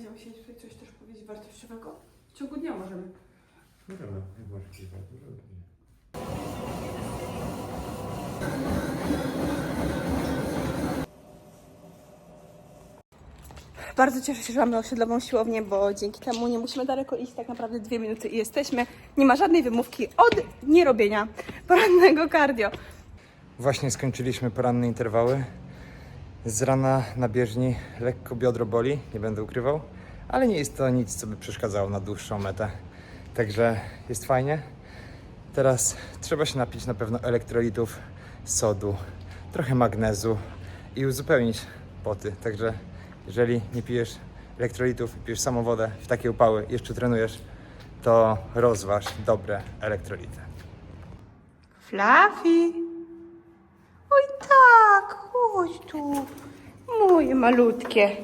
chciał się tutaj coś też powiedzieć wartościowego? W ciągu dnia możemy. No dobra, jak masz jakieś rzeczy. Bardzo cieszę się, że mamy osiedlową siłownię, bo dzięki temu nie musimy daleko iść, tak naprawdę dwie minuty i jesteśmy. Nie ma żadnej wymówki od nierobienia porannego cardio. Właśnie skończyliśmy poranne interwały. Z rana na bieżni lekko biodro boli, nie będę ukrywał, ale nie jest to nic, co by przeszkadzało na dłuższą metę. Także jest fajnie. Teraz trzeba się napić na pewno elektrolitów, sodu, trochę magnezu i uzupełnić poty. Także jeżeli nie pijesz elektrolitów, pijesz samą wodę w takie upały, jeszcze trenujesz, to rozważ dobre elektrolity. Fluffy. Oj chodź tu. Moje malutkie.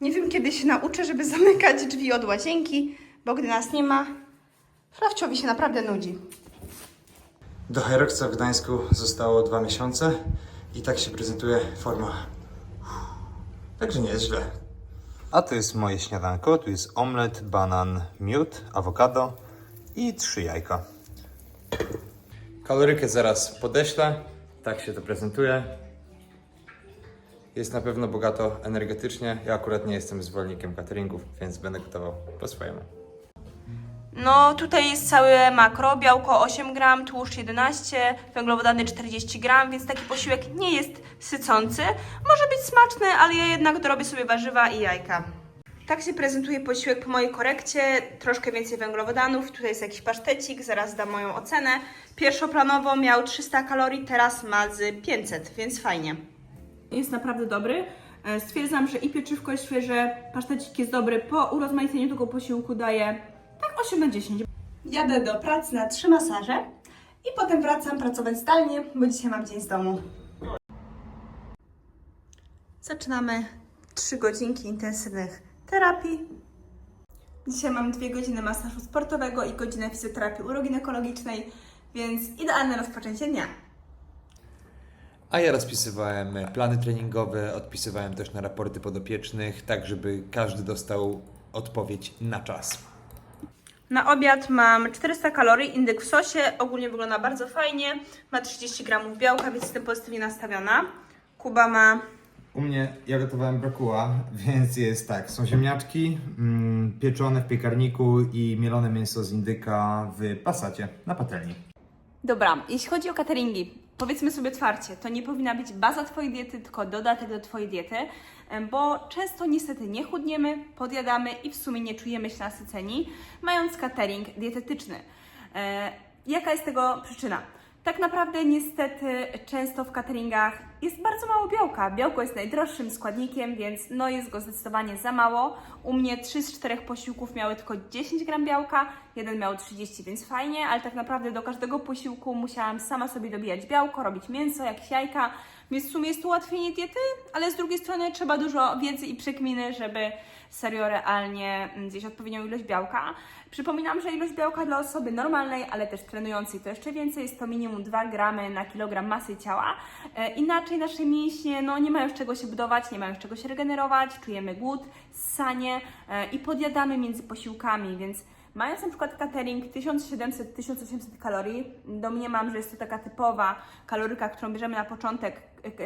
Nie wiem, kiedy się nauczę, żeby zamykać drzwi od łazienki, bo gdy nas nie ma, Flawciowi się naprawdę nudzi. Do Heroxa w Gdańsku zostało dwa miesiące i tak się prezentuje forma. Także nie jest źle. A to jest moje śniadanko. Tu jest omlet, banan, miód, awokado i trzy jajka. Kalorykę zaraz podeślę. Tak się to prezentuje. Jest na pewno bogato energetycznie. Ja akurat nie jestem zwolennikiem cateringów, więc będę gotował po swojemu. No, tutaj jest całe makro, białko 8 gram, tłuszcz 11, węglowodany 40 gram, więc taki posiłek nie jest sycący. Może być smaczny, ale ja jednak dorobię sobie warzywa i jajka. Tak się prezentuje posiłek po mojej korekcie. Troszkę więcej węglowodanów, tutaj jest jakiś pasztecik, zaraz dam moją ocenę. Pierwszoplanowo miał 300 kalorii, teraz ma z 500, więc fajnie. Jest naprawdę dobry. E, Stwierdzam, że i pieczywko jest świeże, pasztecik jest dobry. Po urozmaiceniu tego posiłku daję tak 8 na 10. Jadę do pracy na trzy masaże i potem wracam pracować zdalnie, bo dzisiaj mam dzień z domu. Zaczynamy 3 godzinki intensywnych terapii. Dzisiaj mam 2 godziny masażu sportowego i godzinę fizjoterapii uroginekologicznej, więc idealne rozpoczęcie dnia. A ja rozpisywałem plany treningowe, odpisywałem też na raporty podopiecznych, tak żeby każdy dostał odpowiedź na czas. Na obiad mam 400 kalorii, indyk w sosie, ogólnie wygląda bardzo fajnie, ma 30 gramów białka, więc jestem pozytywnie nastawiona. Kuba ma U mnie ja gotowałem brokuła, więc jest tak, są ziemniaczki mm, pieczone w piekarniku i mielone mięso z indyka w pasacie na patelni. Dobra, jeśli chodzi o cateringi, powiedzmy sobie otwarcie, to nie powinna być baza Twojej diety, tylko dodatek do Twojej diety, bo często niestety nie chudniemy, podjadamy i w sumie nie czujemy się nasyceni, mając catering dietetyczny. E, jaka jest tego przyczyna? Tak naprawdę niestety często w cateringach jest bardzo mało białka. Białko jest najdroższym składnikiem, więc no jest go zdecydowanie za mało. U mnie 3 z 4 posiłków miały tylko 10 gram białka, jeden miał 30, więc fajnie, ale tak naprawdę do każdego posiłku musiałam sama sobie dobijać białko, robić mięso, jakieś jajka, więc w sumie jest to ułatwienie diety, ale z drugiej strony trzeba dużo wiedzy i przekminy, żeby serio realnie mm, zjeść odpowiednią ilość białka. Przypominam, że ilość białka dla osoby normalnej, ale też trenującej to jeszcze więcej, jest to minimum 2 gramy na kilogram masy ciała. E, inaczej nasze mięśnie no, nie mają z czego się budować, nie mają z czego się regenerować, czujemy głód, ssanie e, i podjadamy między posiłkami, więc Mając na przykład catering 1700-1800 kalorii, domniemam, że jest to taka typowa kaloryka, którą bierzemy na początek,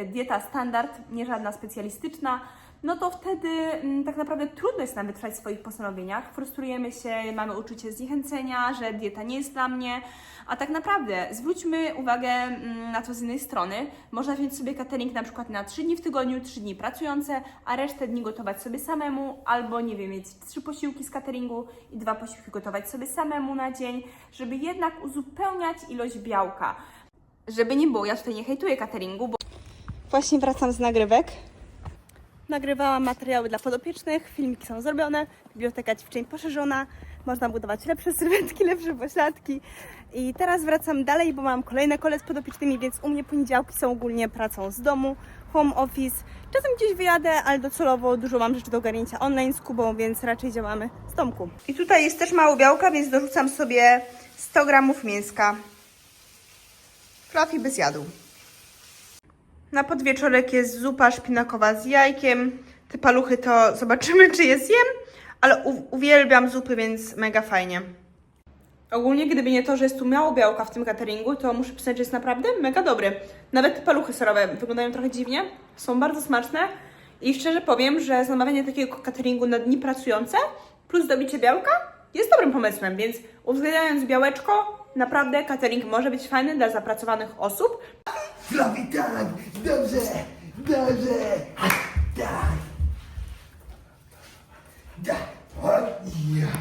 dieta standard, nie żadna specjalistyczna, no to wtedy mm, tak naprawdę trudno jest nam wytrwać w swoich postanowieniach. Frustrujemy się, mamy uczucie zniechęcenia, że dieta nie jest dla mnie. A tak naprawdę zwróćmy uwagę mm, na to z innej strony. Można wziąć sobie catering na przykład na 3 dni w tygodniu, 3 dni pracujące, a resztę dni gotować sobie samemu, albo nie wiem, mieć trzy posiłki z cateringu i dwa posiłki gotować sobie samemu na dzień, żeby jednak uzupełniać ilość białka. Żeby nie było, ja tutaj nie hejtuję cateringu, bo Właśnie wracam z nagrywek. Nagrywałam materiały dla podopiecznych, filmiki są zrobione, biblioteka ćwiczeń poszerzona, można budować lepsze sylwetki, lepsze pośladki. I teraz wracam dalej, bo mam kolejne kole z podopiecznymi, więc u mnie poniedziałki są ogólnie pracą z domu, home office. Czasem gdzieś wyjadę, ale docelowo dużo mam rzeczy do ogarnięcia online z Kubą, więc raczej działamy z domku. I tutaj jest też mało białka, więc dorzucam sobie 100 gramów mięska. Fluffy by zjadł. Na podwieczorek jest zupa szpinakowa z jajkiem. Te paluchy to zobaczymy, czy je zjem, ale uwielbiam zupy, więc mega fajnie. Ogólnie, gdyby nie to, że jest tu mało białka w tym cateringu, to muszę przyznać, że jest naprawdę mega dobry. Nawet te paluchy serowe wyglądają trochę dziwnie, są bardzo smaczne i szczerze powiem, że zamawianie takiego cateringu na dni pracujące plus dobicie białka jest dobrym pomysłem, więc uwzględniając białeczko, naprawdę catering może być fajny dla zapracowanych osób, tak, dobrze, dobrze, tak, tak, o, ja,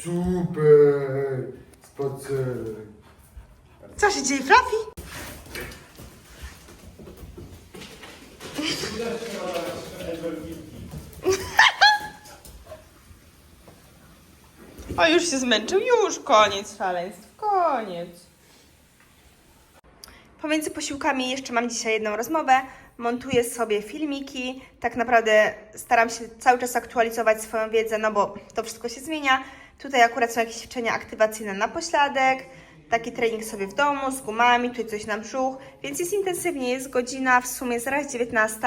super, spacerek. Co się dzieje, Fluffy? O, już się zmęczył. Już koniec szaleństw. Koniec. Pomiędzy posiłkami jeszcze mam dzisiaj jedną rozmowę. Montuję sobie filmiki. Tak naprawdę staram się cały czas aktualizować swoją wiedzę, no bo to wszystko się zmienia. Tutaj akurat są jakieś ćwiczenia aktywacyjne na pośladek, taki trening sobie w domu z gumami, tutaj coś na brzuch, więc jest intensywnie. Jest godzina w sumie zaraz 19,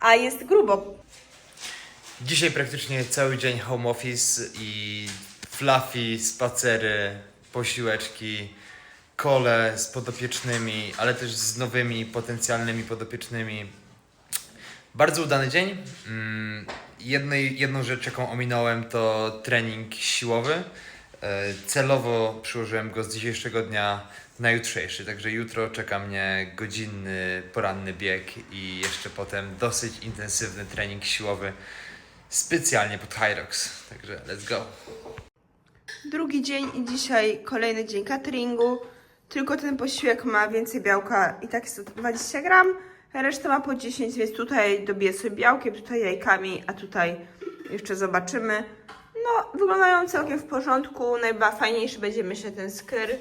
a jest grubo. Dzisiaj praktycznie cały dzień home office i fluffy, spacery, posiłeczki, kole z podopiecznymi, ale też z nowymi potencjalnymi podopiecznymi. Bardzo udany dzień. Mm, Jednej, jedną rzecz, jaką ominąłem, to trening siłowy. E, Celowo przyłożyłem go z dzisiejszego dnia na jutrzejszy, także jutro czeka mnie godzinny poranny bieg i jeszcze potem dosyć intensywny trening siłowy specjalnie pod Hyrox. Także let's go. Drugi dzień i dzisiaj kolejny dzień cateringu. Tylko ten posiłek ma więcej białka i tak jest to 20 gram. Reszta ma po 10, więc tutaj dobiję sobie białkiem, tutaj jajkami, a tutaj jeszcze zobaczymy. No, wyglądają całkiem w porządku. Najfajniejszy będzie myślę ten skyr.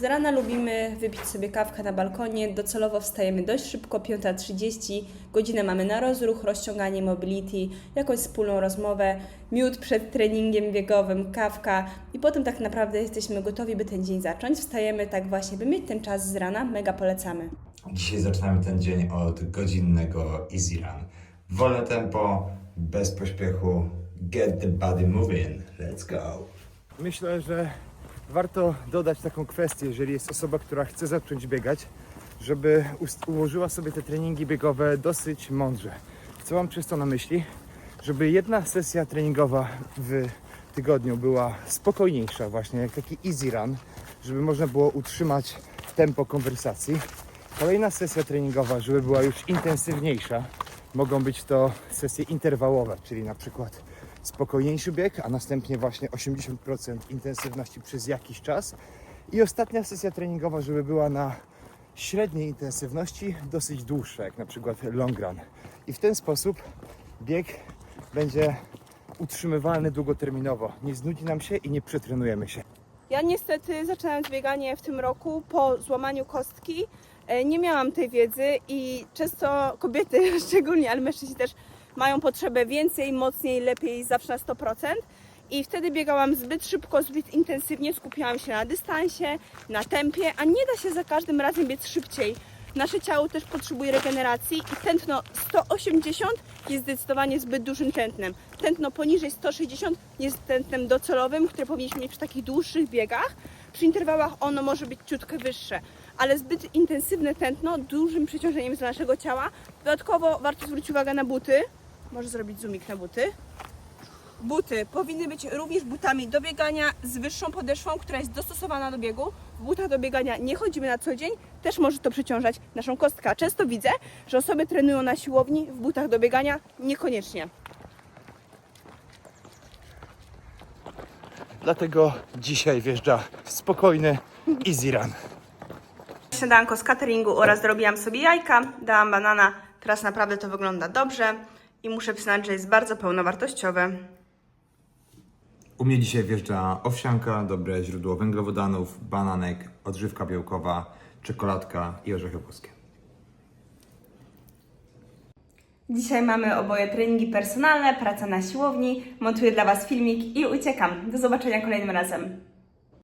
Z rana lubimy wypić sobie kawkę na balkonie. Docelowo wstajemy dość szybko, 5.30. Godzinę mamy na rozruch, rozciąganie mobility, jakąś wspólną rozmowę, miód przed treningiem biegowym, kawka i potem tak naprawdę jesteśmy gotowi, by ten dzień zacząć. Wstajemy tak właśnie, by mieć ten czas z rana. Mega polecamy. Dzisiaj zaczynamy ten dzień od godzinnego easy run. Wolne tempo, bez pośpiechu. Get the body moving. Let's go. Myślę, że warto dodać taką kwestię, jeżeli jest osoba, która chce zacząć biegać, żeby ułożyła sobie te treningi biegowe dosyć mądrze. Co mam przez to na myśli? Żeby jedna sesja treningowa w tygodniu była spokojniejsza, właśnie jak taki easy run, żeby można było utrzymać tempo konwersacji. Kolejna sesja treningowa, żeby była już intensywniejsza. Mogą być to sesje interwałowe, czyli na przykład spokojniejszy bieg, a następnie właśnie 80% intensywności przez jakiś czas. I ostatnia sesja treningowa, żeby była na średniej intensywności, dosyć dłuższa, jak na przykład long run. I w ten sposób bieg będzie utrzymywalny długoterminowo. Nie znudzi nam się i nie przetrenujemy się. Ja niestety zaczynając bieganie w tym roku po złamaniu kostki e, nie miałam tej wiedzy i często kobiety szczególnie, ale mężczyźni też mają potrzebę więcej, mocniej, lepiej, zawsze na 100%. I wtedy biegałam zbyt szybko, zbyt intensywnie, skupiałam się na dystansie, na tempie, a nie da się za każdym razem biec szybciej. Nasze ciało też potrzebuje regeneracji i tętno 180 jest zdecydowanie zbyt dużym tętnem. Tętno poniżej 160 jest tętnem docelowym, które powinniśmy mieć przy takich dłuższych biegach. Przy interwałach ono może być ciutkę wyższe, ale zbyt intensywne tętno dużym przeciążeniem z naszego ciała. Dodatkowo warto zwrócić uwagę na buty. Może zrobić zoomik na buty. Buty powinny być również butami do biegania z wyższą podeszwą, która jest dostosowana do biegu. W butach do biegania nie chodzimy na co dzień, też może to przeciążać naszą kostkę. Często widzę, że osoby trenują na siłowni w butach do biegania niekoniecznie. Dlatego dzisiaj wjeżdża spokojny easy run. Śniadanko z cateringu oraz zrobiłam sobie jajka, dałam banana. Teraz naprawdę to wygląda dobrze i muszę przyznać, że jest bardzo pełnowartościowe. U mnie dzisiaj wjeżdża owsianka, dobre źródło węglowodanów, bananek, odżywka białkowa, czekoladka i orzechy włoskie. Dzisiaj mamy oboje treningi personalne, praca na siłowni. Montuję dla Was filmik i uciekam. Do zobaczenia kolejnym razem.